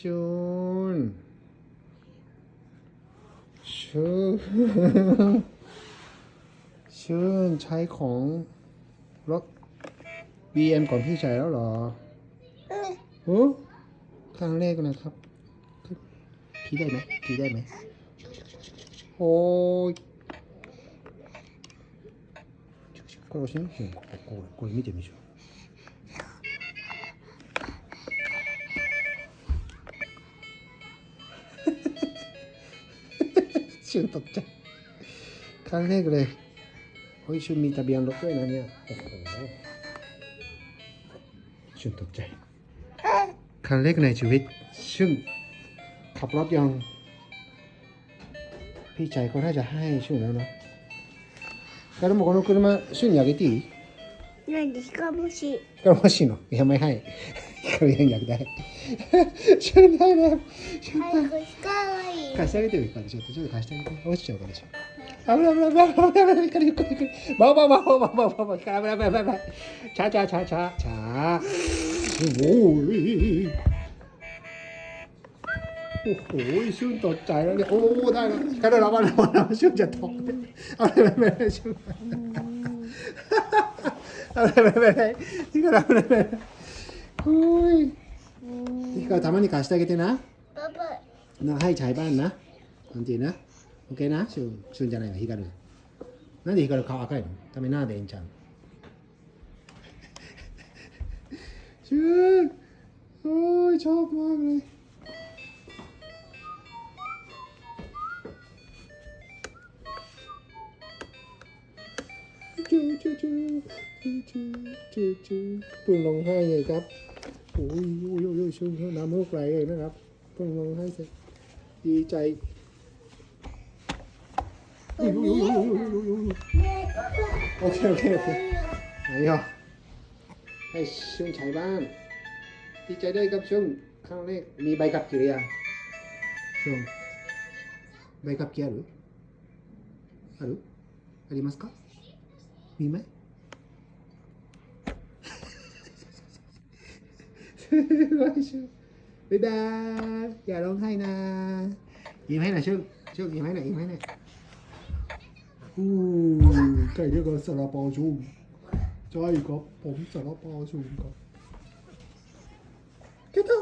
ชุนชุนชุนใช้ของรถ BM ก่อนพี่ชายแล้วเหรอโอ้ครั้งแรกนะครับพี่ได้ไหมพี่ได้ไหมโอ้ยこれ押してみうんこここれ見てみましょう 瞬取っちゃ。考えくれ。ホイ見たビアンロクエ何や。シュン取っちゃう。ครั้งแรกใชีวิต ซึ่งขับรถยอง พี่ชายเขน่าจะให้ชื่อแล้วนะからもこの車、シュンにあげていい？なんで、ヒカボシ。ヒカボシの？いや、まあ、はい。ヒカボシにあげたい。シュンだよね。シュンだよ。貸してあげてよ、一回ょっと。ちょっと貸してあげて。落ちちゃうからでしょ。危ない危ない危ない危ない危ない。光ゆっくりゆっくり。まあまあまあまあまあまあまあ。光危ない危ない危ない。ちゃちゃちゃちゃちゃ。すごい。おおい、しゅんと茶色で。おお、だよ。光る危ない危ない。しゅんちゃんと。危ない危ない危ない。しゅん。危ない危ない危ない。光危ない危ない。おい。光たまに貸してあげてな。バイバイ。 なはい、チャイバンな。なんていうな。オッケーな。シュン、シュンじゃないわ、ヒカル。なんでヒカル顔赤いのためなでええんちゃうシュンおーい、ชอบมากเลยจูจูจูจูจูจูจูเพิ่งลงให้เลยครับโอ้ยโอ้ยโอ้ยโอ้ยชุ่มน้ำมูกไหลเลยนะครับเพิ่งลงให้เสร็จ ดีใจโอ้ยโอ้ยโอ้ยโอ้ยโอ้ยโอ้ยโอ้ย ねえ、パ โอเคโอเคโอเค パ。 ไหนอ่ะให้ช่วงใช้บ้านดีใจด้วยครับช่วงครั้งแรกมีใบขับขี่หรือยังช่วงใบขับขี่あるあるありますかมีไหมช่วง บ๊ายบายอย่าร้องไห้นะยิ้มให้หน่อยช่วงช่วงยิ้มให้หน่อยยิ้มให้หน่อยอู้ไก่เรียกว่าซาลาเปาชุ่มใช่ครับผมสารเปาชูครับแค่เท่า